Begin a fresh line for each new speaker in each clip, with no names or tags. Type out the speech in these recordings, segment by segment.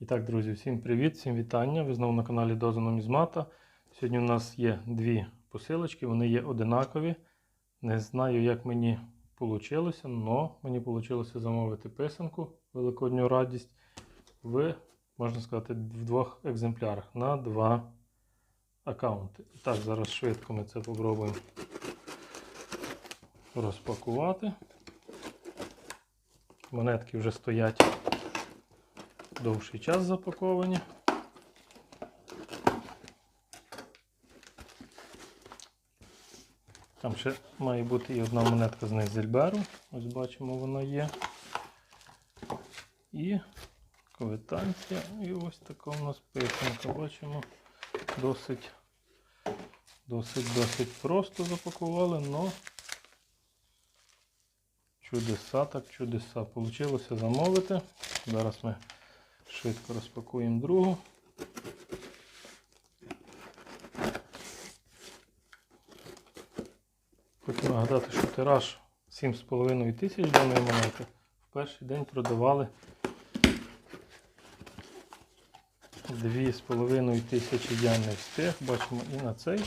І так, друзі, всім привіт, всім вітання. Ви знову на каналі Доза Нумізмата. Сьогодні у нас є дві посилочки, вони є одинакові. Не знаю, як мені вийшло, але мені вийшло замовити писанку Великодню радість в, можна сказати, в двох екземплярах на два аккаунти. І так, зараз швидко ми це спробуємо розпакувати. Монетки вже стоять довший час запаковані. Там ще має бути і одна монетка з Нейзельберу. Ось бачимо, вона є. І квитанція. І ось така у нас писанка. Бачимо, досить досить досить просто запакували, але чудеса, так чудеса. Получилося замовити. Зараз ми швидко розпакуємо другу. Хочу нагадати, що тираж 7,5 тисяч даної монети. В перший день продавали 2,5 тисячі я не. Бачимо і на цей.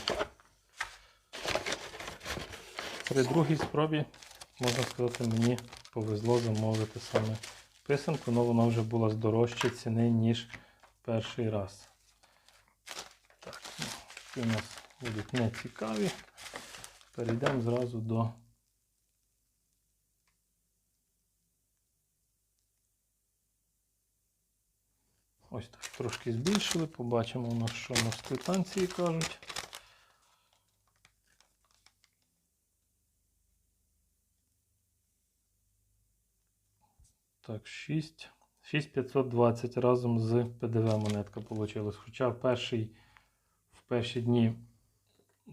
При другій спробі, можна сказати, мені повезло замовити саме писанку, але вона вже була з дорожчої ціни, ніж перший раз. Так, ну, ці у нас будуть не цікаві. Перейдемо зразу до ось так трошки збільшили. Побачимо що у нас квитанції кажуть. Так, 6. 6520 разом з ПДВ монетка вийшла. Хоча в перший, в перші дні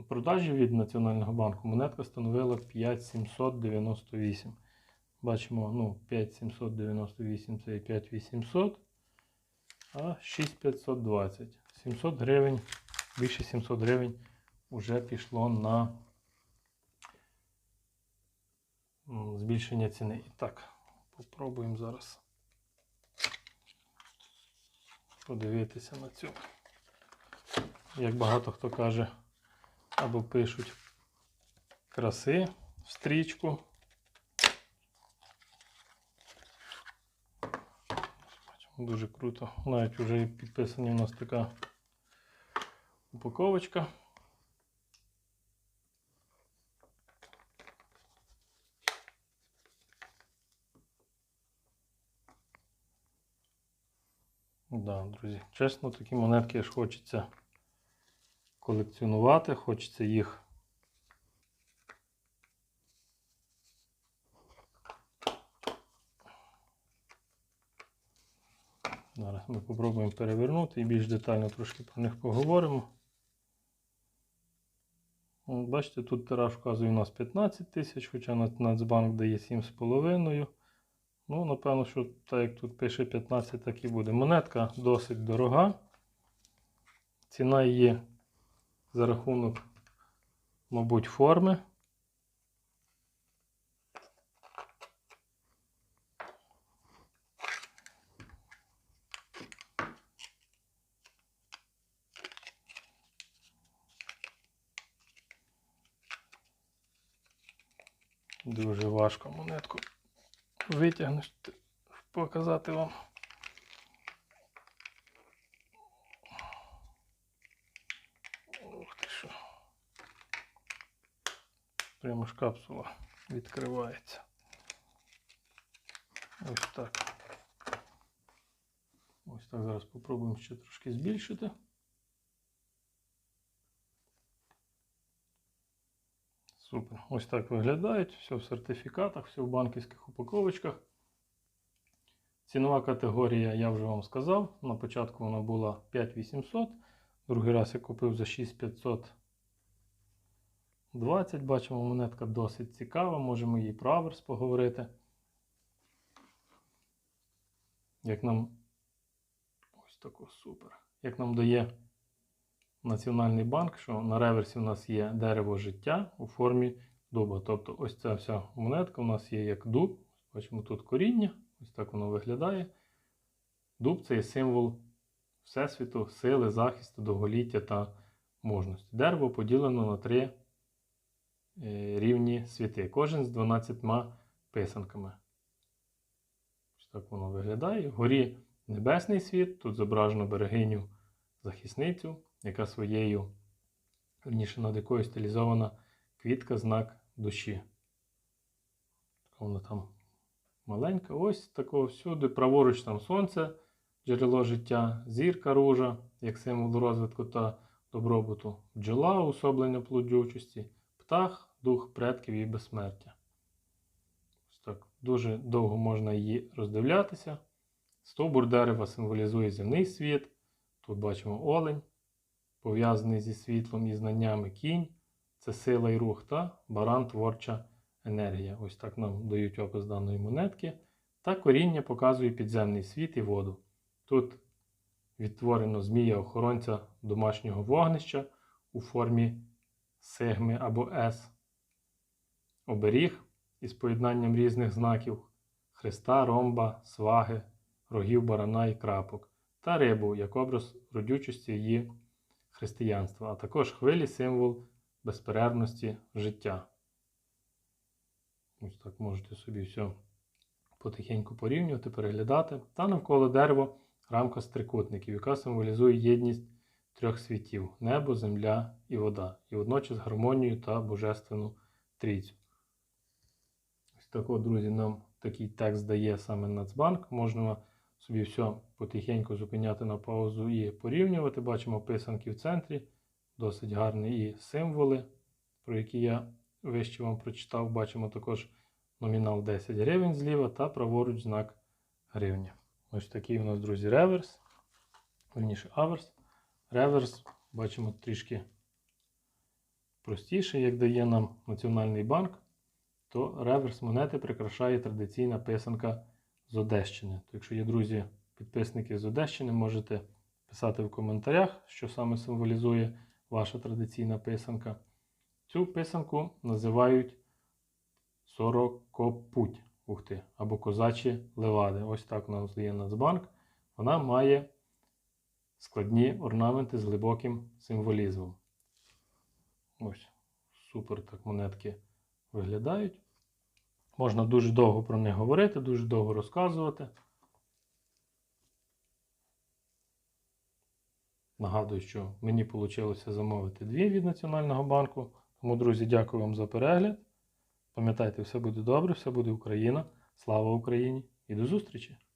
продажі від Національного банку монетка становила 5798. Бачимо, ну, 5798 це і 5800, а 6520. 700 гривень, більше 700 гривень вже пішло на збільшення ціни. Так, попробуємо зараз подивитися на цю. Як багато хто каже, або пишуть краси в стрічку. Дуже круто. Навіть вже підписані у нас така упаковочка. Да, друзі, чесно, такі монетки аж хочеться колекціонувати, хочеться їх. Зараз ми спробуємо перевернути і більш детально трошки про них поговоримо. Бачите, тут тираж вказує у нас 15 тисяч, хоча Нацбанк дає 7,5. Ну, напевно, що так як тут пише 15, так і буде. Монетка досить дорога. Ціна її за рахунок, мабуть, форми. Дуже важко монетку витягнути, показати вам. Ух ти що. Прямо ж капсула відкривається. Ось так. Ось так зараз спробуємо ще трошки збільшити. Супер. Ось так виглядають. Все в сертифікатах, все в банківських упаковочках. Цінова категорія, я вже вам сказав. На початку вона була 5800. Другий раз я купив за 6520. Бачимо, монетка досить цікава. Можемо її про аверс поговорити. Як нам ось тако супер. Як нам дає Національний банк, що на реверсі у нас є дерево життя у формі дуба. Тобто ось ця вся монетка у нас є як дуб. Бачимо тут коріння, ось так воно виглядає. Дуб це є символ Всесвіту, сили, захисту, довголіття та мужності. Дерево поділено на три е, рівні світи, кожен з 12 писанками. Ось так воно виглядає. Вгорі небесний світ, тут зображено берегиню захисницю, яка своєю, верніше над якою стилізована квітка, знак душі. Вона там маленька. Ось такого всюди. Праворуч там сонце, джерело життя, зірка ружа, як символ розвитку та добробуту, бджола, особлення плодючості, птах, дух предків і безсмертя. Ось так. Дуже довго можна її роздивлятися. Стовбур дерева символізує земний світ. Тут бачимо олень, пов'язаний зі світлом і знаннями кінь. Це сила і рух та баран творча енергія. Ось так нам дають опис даної монетки. Та коріння показує підземний світ і воду. Тут відтворено змія-охоронця домашнього вогнища у формі сигми або С. Оберіг із поєднанням різних знаків хреста, ромба, сваги, рогів барана і крапок, та рибу як образ родючості її християнства, а також хвилі символ безперервності життя. Ось так можете собі все потихеньку порівнювати, переглядати. Та навколо дерева рамка з трикутників, яка символізує єдність трьох світів небо, земля і вода, і водночас гармонію та божественну трійцю. Ось так, друзі, нам такий текст дає саме Нацбанк. Можна собі все потихеньку зупиняти на паузу і порівнювати. Бачимо писанки в центрі, досить гарні і символи, про які я вище вам прочитав. Бачимо також номінал 10 гривень зліва та праворуч знак гривня. Ось такий у нас, друзі, реверс. Верніше аверс. Реверс, бачимо трішки простіше, як дає нам Національний банк, то реверс монети прикрашає традиційна писанка з Одещини. То якщо є друзі, підписники з Одещини, можете писати в коментарях, що саме символізує ваша традиційна писанка. Цю писанку називають сорокопуть ух ти, або козачі левади. Ось так нам здає Нацбанк. Вона має складні орнаменти з глибоким символізмом. Ось, супер так монетки виглядають. Можна дуже довго про них говорити, дуже довго розказувати. Нагадую, що мені вийшло замовити дві від Національного банку. Тому, друзі, дякую вам за перегляд. Пам'ятайте, все буде добре, все буде Україна. Слава Україні і до зустрічі!